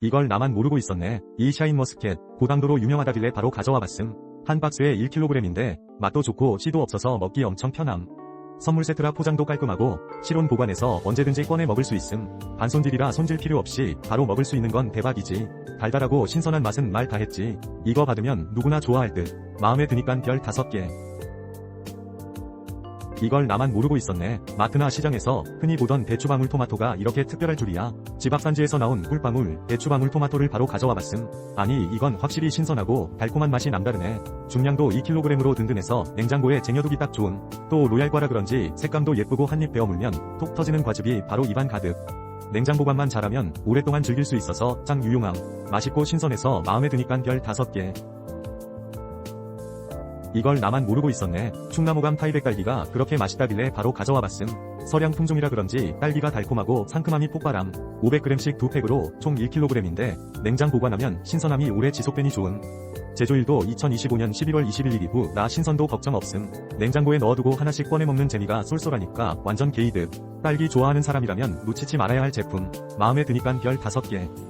이걸 나만 모르고 있었네. 이 샤인머스켓 고당도로 유명하다길래 바로 가져와 봤음. 한 박스에 1kg인데 맛도 좋고 씨도 없어서 먹기 엄청 편함. 선물 세트라 포장도 깔끔하고 실온 보관해서 언제든지 꺼내 먹을 수 있음. 반손질이라 손질 필요 없이 바로 먹을 수 있는 건 대박이지. 달달하고 신선한 맛은 말 다 했지. 이거 받으면 누구나 좋아할 듯. 마음에 드니깐 별 5개. 이걸 나만 모르고 있었네. 마트나 시장에서 흔히 보던 대추방울 토마토가 이렇게 특별할 줄이야. 집 앞 산지에서 나온 꿀방울, 대추방울 토마토를 바로 가져와 봤음. 아니, 이건 확실히 신선하고 달콤한 맛이 남다르네. 중량도 2kg으로 든든해서 냉장고에 쟁여두기 딱 좋은. 또 로얄과라 그런지 색감도 예쁘고 한입 베어 물면 톡 터지는 과즙이 바로 입안 가득. 냉장 보관만 잘하면 오랫동안 즐길 수 있어서 짱 유용함. 맛있고 신선해서 마음에 드니깐 별 5개. 이걸 나만 모르고 있었네. 충나무감 타입의 딸기가 그렇게 맛있다길래 바로 가져와 봤음. 서량 품종이라 그런지 딸기가 달콤하고 상큼함이 폭발함. 500g씩 두 팩으로 총 1kg인데 냉장 보관하면 신선함이 오래 지속되니 좋은. 제조일도 2025년 11월 21일 이후 나 신선도 걱정 없음. 냉장고에 넣어두고 하나씩 꺼내 먹는 재미가 쏠쏠하니까 완전 게이득. 딸기 좋아하는 사람이라면 놓치지 말아야 할 제품. 마음에 드니깐 별 5개.